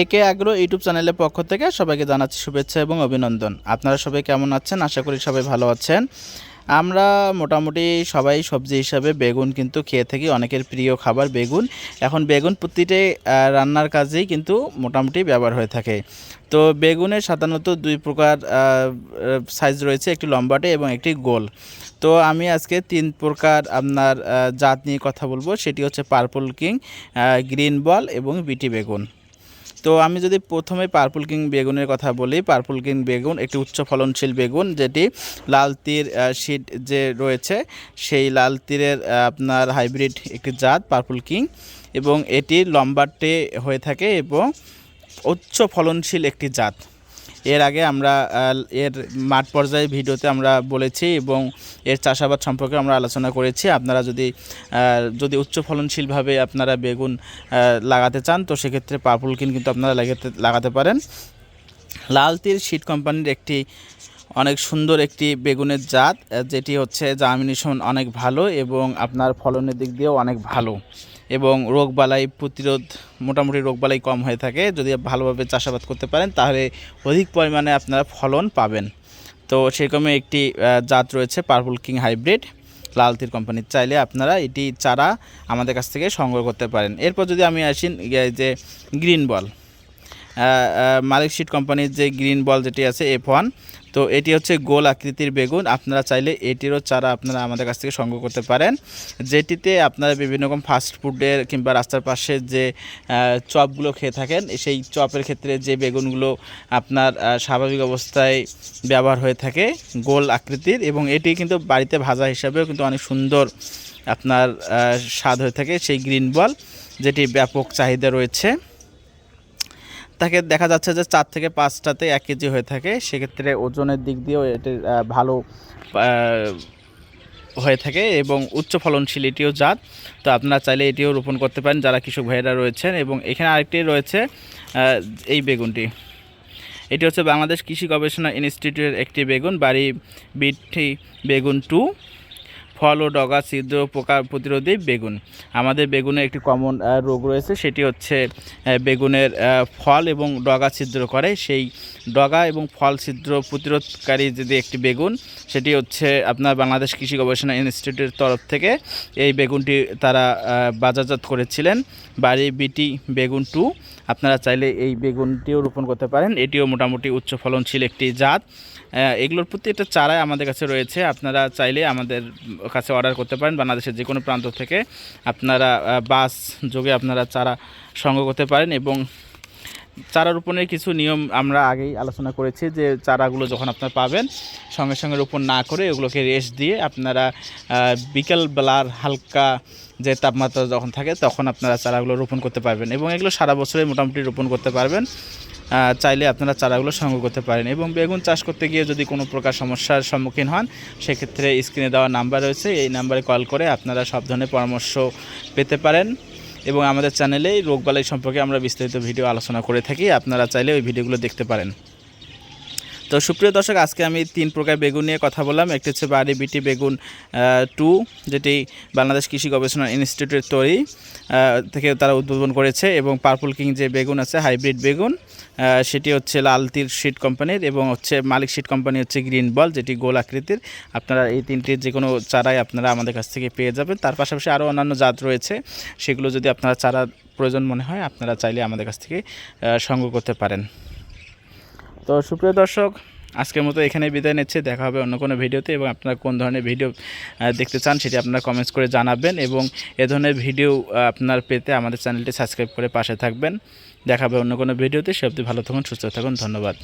একে agro YouTube চ্যানেলের পক্ষ থেকে সবাইকে জানাচ্ছি শুভেচ্ছা এবং অভিনন্দন। আপনারা সবাই কেমন আছেন? আশা করি সবাই ভালো আছেন। আমরা মোটামুটি সবাই সবজি হিসাবে বেগুন কিন্তু খেয়ে থাকি অনেকের প্রিয় খাবার বেগুন। এখন বেগুন প্রতিটাই আহ, রান্নার কাজেই কিন্তু মোটামুটি ব্যবহার হয়ে থাকে। তো বেগুনের সাধারণত দুই প্রকার সাইজ রয়েছে একটি লম্বাটে এবং একটি গোল। তো আমি আজকে তিন প্রকার আপনার জাত নিয়ে কথা বলব। সেটি হচ্ছে পার্পল কিং গ্রিন বল এবং বিটি বেগুন। তো আমি যদি প্রথমে পার্পল কিং বেগুনের কথা বলি পার্পল কিং বেগুন একটি উচ্চ ফলনশীল বেগুন যেটি লাল তীর শীট যে রয়েছে সেই লাল তীরের আপনার হাইব্রিড একটি জাত পার্পল কিং এবং এটি লম্বাটে হয়ে থাকে এবং উচ্চ ফলনশীল একটি জাত। এর আগে আমরা এর মাঠ পর্যায়ে ভিডিওতে আমরা বলেছি এবং এর চাষাবাদ সম্পর্কে আমরা আলোচনা করেছি। আপনারা যদি যদি উচ্চ ফলনশীলভাবে আপনারা বেগুন লাগাতে চান, তো সেক্ষেত্রে পাপুলকিন কিন কিন্তু আপনারা লাগাতে লাগাতে পারেন। লাল তীর শীট কোম্পানির একটি অনেক সুন্দর একটি বেগুনের জাত যেটি হচ্ছে জার্মিনেশন অনেক ভালো এবং আপনার ফলনের দিক দিয়েও অনেক ভালো এবং রোগবালাই প্রতিরোধ, মোটামুটি রোগবালাই কম হয়ে থাকে। যদি ভালোভাবে চাষাবাদ করতে পারেন, তাহলে অধিক পরিমাণে আপনারা ফলন পাবেন। তো সেরকমই একটি জাত রয়েছে পার্পল কিং হাইব্রিড। লাল তীর কোম্পানির চাইলে আপনারা এটি চারা আমাদের কাছ থেকে সংগ্রহ করতে পারেন। এরপর যদি আমি আসি যে গ্রিন বল। মালিক শিট কোম্পানির যে গ্রিন বল যেটি আছে এফ ওয়ান তো এটি হচ্ছে গোল আকৃতির বেগুন। আপনারা চাইলে এটিরও চারা আপনারা আমাদের কাছ থেকে সংগ্রহ করতে পারেন। যেটিতে আপনারা বিভিন্ন রকম ফাস্ট ফুডের কিংবা রাস্তার পাশে যে চপগুলো খেয়ে থাকেন, সেই চপের ক্ষেত্রে যে বেগুনগুলো আপনার স্বাভাবিক অবস্থায় ব্যবহার হয়ে থাকে, গোল আকৃতির এবং এটি কিন্তু বাড়িতে ভাজা হিসাবেও কিন্তু অনেক সুন্দর আপনার স্বাদ হয়ে থাকে সেই গ্রিন বল, যেটি ব্যাপক চাহিদা রয়েছে। তাকে দেখা যাচ্ছে যে চার থেকে পাঁচটাতে এক কেজি হয়ে থাকে। সেক্ষেত্রে ওজনের দিক দিয়েও এটির ভালো হয়ে থাকে এবং উচ্চ ফলনশীল এটিও জাত। তো আপনারা চাইলে এটিও রোপণ করতে পারেন যারা কৃষক ভাইয়েরা রয়েছেন এবং এখানে আরেকটি রয়েছে এই বেগুনটি। এটি হচ্ছে বাংলাদেশ কৃষি গবেষণা ইনস্টিটিউটের একটি বেগুন, বাড়ি বিটি বেগুন টু। ফল ও ডগা ছিদ্র পোকা প্রতিরোধী বেগুন। আমাদের বেগুনের একটি কমন রোগ রয়েছে, সেটি হচ্ছে বেগুনের ফল এবং ডগা ছিদ্র করে। সেই ডগা এবং ফল ছিদ্র প্রতিরোধকারী যদি একটি বেগুন, সেটি হচ্ছে আপনার বাংলাদেশ কৃষি গবেষণা ইনস্টিটিউটের তরফ থেকে এই বেগুনটি তারা বাজারজাত করেছিলেন। বাড়ি বিটি বেগুন টু, আপনারা চাইলে এই বেগুনটিও রোপণ করতে পারেন। এটিও মোটামুটি উচ্চ ফলনশীল একটি জাত। এগুলোর প্রতি একটা চারাই আমাদের কাছে রয়েছে। আপনারা চাইলে আমাদের কাছে অর্ডার করতে পারেন বাংলাদেশের যে কোনো প্রান্ত থেকে আপনারা বাস যোগে আপনারা চারা সংগ্রহ করতে পারেন এবং চারা রোপণের কিছু নিয়ম আমরা আগেই আলোচনা করেছি যে চারাগুলো যখন আপনারা পাবেন সঙ্গে সঙ্গে রোপণ না করে এগুলোকে রেস্ট দিয়ে আপনারা আহ, বিকেল বেলার হালকা যে তাপমাত্রা যখন থাকে তখন আপনারা চারাগুলো রোপণ করতে পারবেন এবং এগুলো সারা বছরে মোটামুটি রোপণ করতে পারবেন। চাইলে আপনারা চারাগুলো সংগ্রহ করতে পারেন এবং বেগুন চাষ করতে গিয়ে যদি কোনো প্রকার সমস্যার সম্মুখীন হন, সেক্ষেত্রে স্ক্রিনে দেওয়া নাম্বার রয়েছে। এই নাম্বারে কল করে আপনারা সব ধরনের পরামর্শ পেতে পারেন এবং আমাদের চ্যানেলে রোগবালাই সম্পর্কে আমরা বিস্তারিত ভিডিও আলোচনা করে থাকি। আপনারা চাইলে ওই ভিডিওগুলো দেখতে পারেন। তো সুপ্রিয় দর্শক, আজকে আমি তিন প্রকার বেগুন নিয়ে কথা বললাম। একটি হচ্ছে বাড়ি বিটি বেগুন টু, যেটি বাংলাদেশ কৃষি গবেষণা ইনস্টিটিউটের তৈরি থেকে তারা উদ্বোধন করেছে, এবং পার্পল কিং যে বেগুন আছে, হাইব্রিড বেগুন সেটি হচ্ছে লাল তীর শিট কোম্পানির, এবং হচ্ছে মালিক শিট কোম্পানি হচ্ছে গ্রিন বল, যেটি গোল আকৃতির। আপনারা এই তিনটির যে কোনো চারাই আপনারা আমাদের কাছ থেকে পেয়ে যাবেন। তার পাশাপাশি আরও অন্যান্য জাত রয়েছে, সেগুলো যদি আপনারা চারা প্রয়োজন মনে হয়, আপনারা চাইলে আমাদের কাছ থেকে সংগ্রহ করতে পারেন। তো সুপ্রিয় দর্শক, আজকের মতো এখানে বিদায় নিচ্ছে। দেখা হবে অন্য কোনো ভিডিওতে এবং আপনারা কোন ধরনের ভিডিও দেখতে চান সেটি আপনারা কমেন্টস করে জানাবেন এবং এ ধরনের ভিডিও আপনার পেতে আমাদের চ্যানেলটি সাবস্ক্রাইব করে পাশে থাকবেন। দেখা হবে অন্য কোনো ভিডিওতে। সে ভালো থাকুন, সুস্থ থাকুন। ধন্যবাদ।